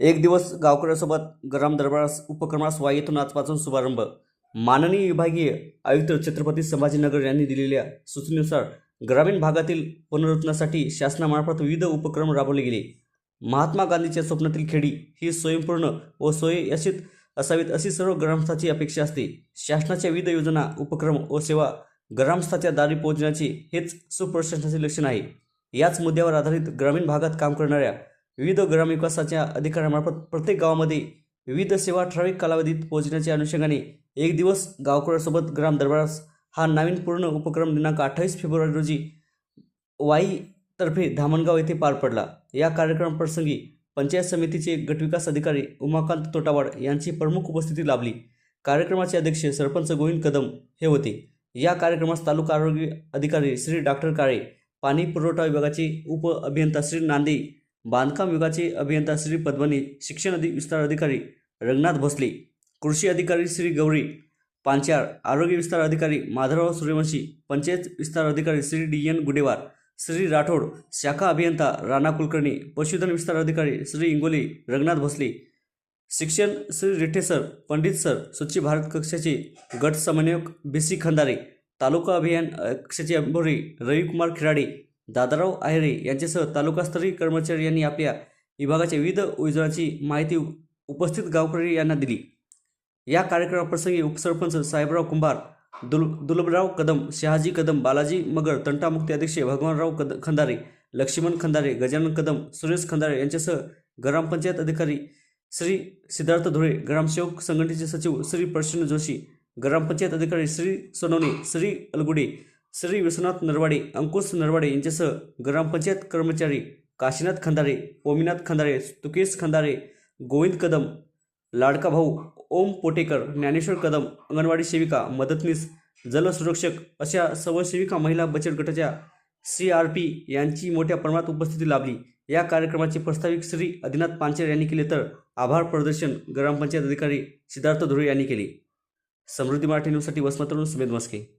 एक दिवस गावकऱ्यांसोबत ग्राम दरबारास उपक्रमास वायेतून आजपासून शुभारंभ. माननीय विभागीय आयुक्त छत्रपती संभाजीनगर यांनी दिलेल्या सूचनेनुसार ग्रामीण भागातील पुनरुत्नासाठी शासनामार्फत विविध उपक्रम राबवले गेले. महात्मा गांधीच्या स्वप्नातील खेडी ही स्वयंपूर्ण व स्वयंयशित असावीत अशी सर्व ग्रामस्थाची अपेक्षा असते. शासनाच्या विविध योजना उपक्रम व सेवा ग्रामस्थाच्या दारी पोहोचण्याचे हेच सुप्रशासनाचे लक्षण आहे. याच मुद्द्यावर आधारित ग्रामीण भागात काम करणाऱ्या विविध ग्रामविकासाच्या अधिकाऱ्यामार्फत प्रत्येक गावामध्ये विविध सेवा ठराविक कालावधीत पोहोचण्याच्या अनुषंगाने एक दिवस गावकऱ्यासोबत ग्राम दरबारास हा नावीनपूर्ण उपक्रम दिनांक अठ्ठावीस फेब्रुवारी रोजी वाईतर्फे धामणगाव येथे पार पडला. या कार्यक्रमाप्रसंगी पंचायत समितीचे गटविकास अधिकारी उमाकांत तोटावाड यांची प्रमुख उपस्थिती लाभली. कार्यक्रमाचे अध्यक्ष सरपंच गोविंद कदम हे होते. या कार्यक्रमास तालुका आरोग्य अधिकारी श्री डॉक्टर काळे पाणी पुरवठा विभागाचे उप अभियंता श्री नांदे बांधकाम विभागाचे अभियंता श्री पद्मनी शिक्षण अधि विस्तार अधिकारी रंगनाथ भोसले कृषी अधिकारी श्री गौरी पांचाळ आरोग्य विस्तार अधिकारी माधवराव सूर्यवंशी पंचायत विस्तार अधिकारी श्री डी एन गुडेवार श्री राठोड शाखा अभियंता राणा कुलकर्णी पशुधन विस्तार अधिकारी श्री इंगोली रंगनाथ भोसले शिक्षण श्री रिठे सर पंडित सर स्वच्छ भारत कक्षाचे गट समन्वयक बी सी खंदारे तालुका अभियान कक्षाचे अंबोरे रविकुमार खिराडे दादाराव आहेरे यांच्यासह तालुकास्तरीय कर्मचारी यांनी आपल्या विभागाच्या विविध योजनांची माहिती उपस्थित गावकरी यांना दिली. या कार्यक्रमाप्रसंगी उपसरपंच साहेबराव कुंभार दुल दुलबराव कदम शहाजी कदम बालाजी मगर तंटामुक्ती अध्यक्ष भगवानराव कद खंदारे लक्ष्मण खंदारे गजानन कदम सुरेश खंदारे यांच्यासह ग्रामपंचायत अधिकारी श्री सिद्धार्थ धुळे ग्रामसेवक संघटनेचे सचिव श्री प्रसन्न जोशी ग्रामपंचायत अधिकारी श्री सोनवणे श्री अलगुडे श्री विश्वनाथ नरवाडे अंकुश नरवाडे यांच्यासह ग्रामपंचायत कर्मचारी काशीनाथ खंदारे ओमीनाथ खंदारे तुकेश खंदारे गोविंद कदम लाडका भाऊ ओम पोटेकर ज्ञानेश्वर कदम अंगणवाडी सेविका मदतनीस जलसुरक्षक अशा स्वयंसेविका महिला बचत गटाच्या सी आर पी यांची मोठ्या प्रमाणात उपस्थिती लाभली. या कार्यक्रमाचे प्रस्ताविक श्री आदिनाथ पांचेर यांनी केले तर आभार प्रदर्शन ग्रामपंचायत अधिकारी सिद्धार्थ धुळे यांनी केले. समृद्धी मराठी न्यूजसाठी वसमतरून सुमेध मस्के.